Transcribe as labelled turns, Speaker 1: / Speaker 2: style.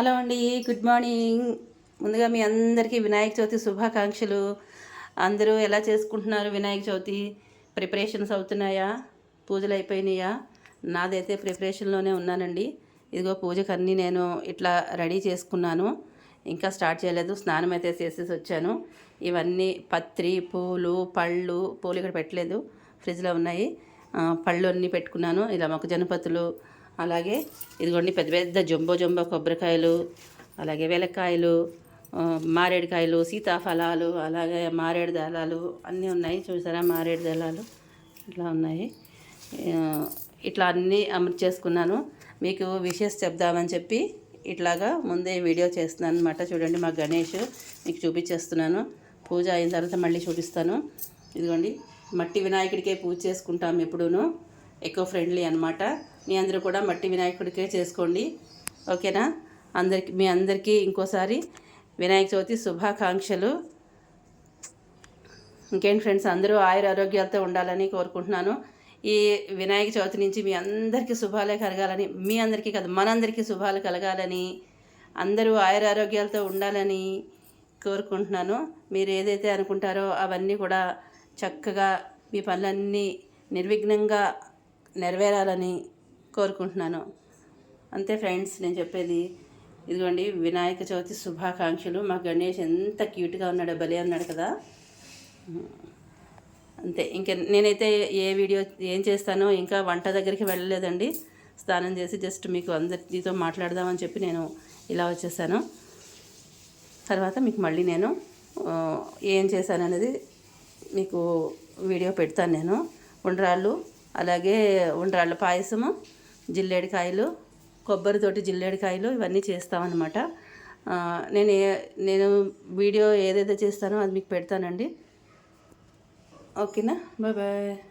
Speaker 1: Hello అండి good morning. ముందుగా మీ అందరికీ వినాయక చవితి శుభాకాంక్షలు. అందరూ ఎలా చేసుకుంటున్నారు వినాయక చవితి? ప్రిపరేషన్స్ అవుతున్నాయా? పూజలు అయిపోయినాయా? నాదైతే ప్రిపరేషన్లోనే ఉన్నానండి. ఇదిగో పూజకు అన్నీ నేను ఇట్లా రెడీ చేసుకున్నాను. ఇంకా స్టార్ట్ చేయలేదు స్నానం అయితే చేసేసి వచ్చాను. ఇవన్నీ పత్రి పూలు పళ్ళు పూలు ఇక్కడ పెట్టలేదు ఫ్రిడ్జ్లో ఉన్నాయి. పళ్ళు అన్నీ పెట్టుకున్నాను. ఇలా మొక్కజొన్న పత్తులు అలాగే ఇదిగోండి పెద్ద పెద్ద జంబో జంబో కొబ్బరికాయలు అలాగే వెలక్కాయలు మారేడుకాయలు సీతాఫలాలు అలాగే మారేడు దళాలు అన్నీ ఉన్నాయి. చూసారా? మారేడు దళాలు ఇట్లా ఉన్నాయి. ఇట్లా అన్నీ అమర్చేసుకున్నాను మీకు విషెస్ చెప్దామని చెప్పి ఇట్లాగా ముందే వీడియో చేస్తున్నాను అనమాట చూడండి మా గణేష్ మీకు చూపించేస్తున్నాను. పూజ అయిన తర్వాత మళ్ళీ చూపిస్తాను. ఇదిగోండి మట్టి వినాయకుడికే పూజ చేసుకుంటాం ఎప్పుడూను. ఎకో ఫ్రెండ్లీ అనమాట మీ అందరూ కూడా మట్టి వినాయకుడికే చేసుకోండి. ఓకేనా? అందరికి మీ అందరికీ ఇంకోసారి వినాయక చవితి శుభాకాంక్షలు. ఇంకేంటి ఫ్రెండ్స్ అందరూ ఆయుర ఆరోగ్యాలతో ఉండాలని కోరుకుంటున్నాను. ఈ వినాయక చవితి నుంచి మీ అందరికీ శుభాలే కలగాలని మీ అందరికీ కాదు మనందరికీ శుభాలు కలగాలని అందరూ ఆయుర ఆరోగ్యాలతో ఉండాలని కోరుకుంటున్నాను. మీరు ఏదైతే అనుకుంటారో అవన్నీ కూడా చక్కగా మీ పనులన్నీ నిర్విఘ్నంగా నెరవేరాలని కోరుకుంటున్నాను. అంతే ఫ్రెండ్స్ నేను చెప్పేది ఇదిగోండి వినాయక చవితి శుభాకాంక్షలు. మా గణేష్ ఎంత క్యూట్గా ఉన్నాడో భలే ఉన్నాడు కదా. అంతే ఇంకా నేనైతే ఏ వీడియో ఏం చేస్తానో ఇంకా వంట దగ్గరికి వెళ్ళలేదండి. స్నానం చేసి జస్ట్ మీకు అందరితో మాట్లాడదామని చెప్పి నేను ఇలా వచ్చేసాను. తర్వాత మీకు మళ్ళీ నేను ఏం చేశాను అనేది మీకు వీడియో పెడతాను నేను. ఉండ్రాళ్ళు అలాగే ఉండ్రాళ్ళ పాయసము జిల్లేడికాయలు కొబ్బరితోటి జిల్లేడికాయలు ఇవన్నీ చేస్తామన్నమాట. నేను ఏ- నేను వీడియో ఏదైతే చేస్తానో అది మీకు పెడతానండి. ఓకేనా? Bye bye.